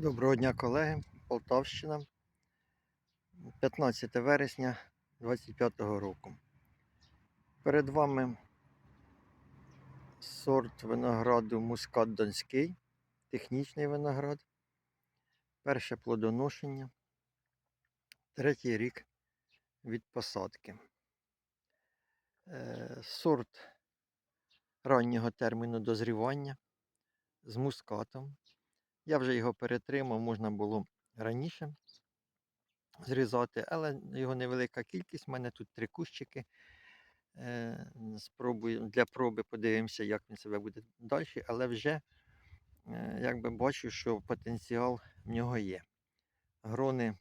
Доброго дня, колеги. Полтавщина. 15 вересня 25 року. Перед вами сорт винограду Мускат Донський, технічний виноград. Перше плодоношення. Третій рік від посадки. Е, Сорт раннього терміну дозрівання з мускатом. Я вже його перетримав, можна було раніше зрізати, але його невелика кількість. У мене тут три кущики. Е, Спробую для проби подивимося, як він себе буде далі, але вже е, якби бачу, що потенціал в нього є. Грони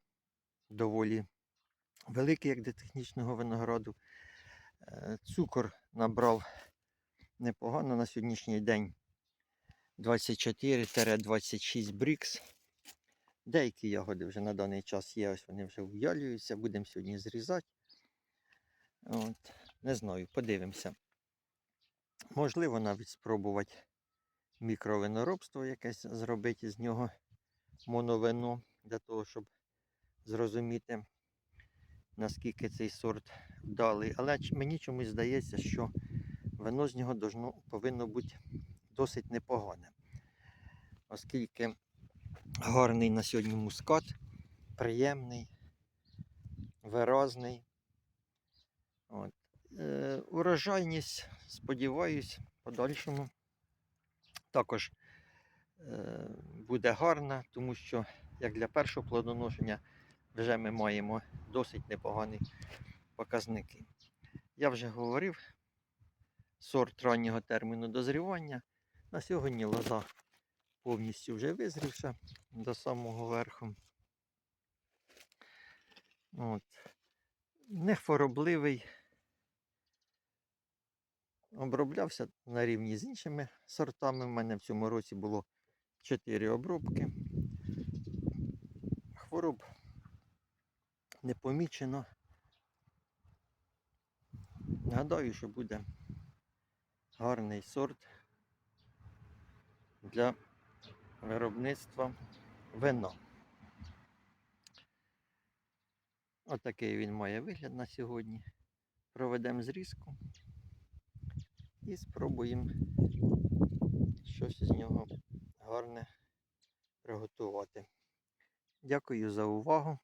доволі великі, як для технічного винограду. Е, Цукор набрав непогано на сьогоднішній день. 24-26 брікс. Деякі ягоди вже на даний час є, ось вони вже в'ялюються, будемо сьогодні зрізати. От, Не знаю, подивимося. Можливо, навіть спробувати мікровиноробство якесь зробити з нього моновино, для того, щоб зрозуміти, наскільки цей сорт вдалий. Але мені чомусь здається, що вино з нього повинно бути досить непогане. Оскільки гарний на сьогодні мускат, приємний, виразний. От. Е, урожайність, сподіваюсь, подальшому також е, буде гарна, тому що як для першого плодоношення вже ми маємо досить непогані показники. Я вже говорив, сорт раннього терміну дозрівання. На сьогодні лоза повністю вже визрівша до самого верху. От. Не хворобливий. Оброблявся на рівні з іншими сортами. У мене в цьому році було 4 обробки. Хвороб не помічено. Гадаю, що буде гарний сорт для виробництва вина. Отакий він має вигляд на сьогодні. Проведемо зрізку і спробуємо щось з нього гарне приготувати. Дякую за увагу.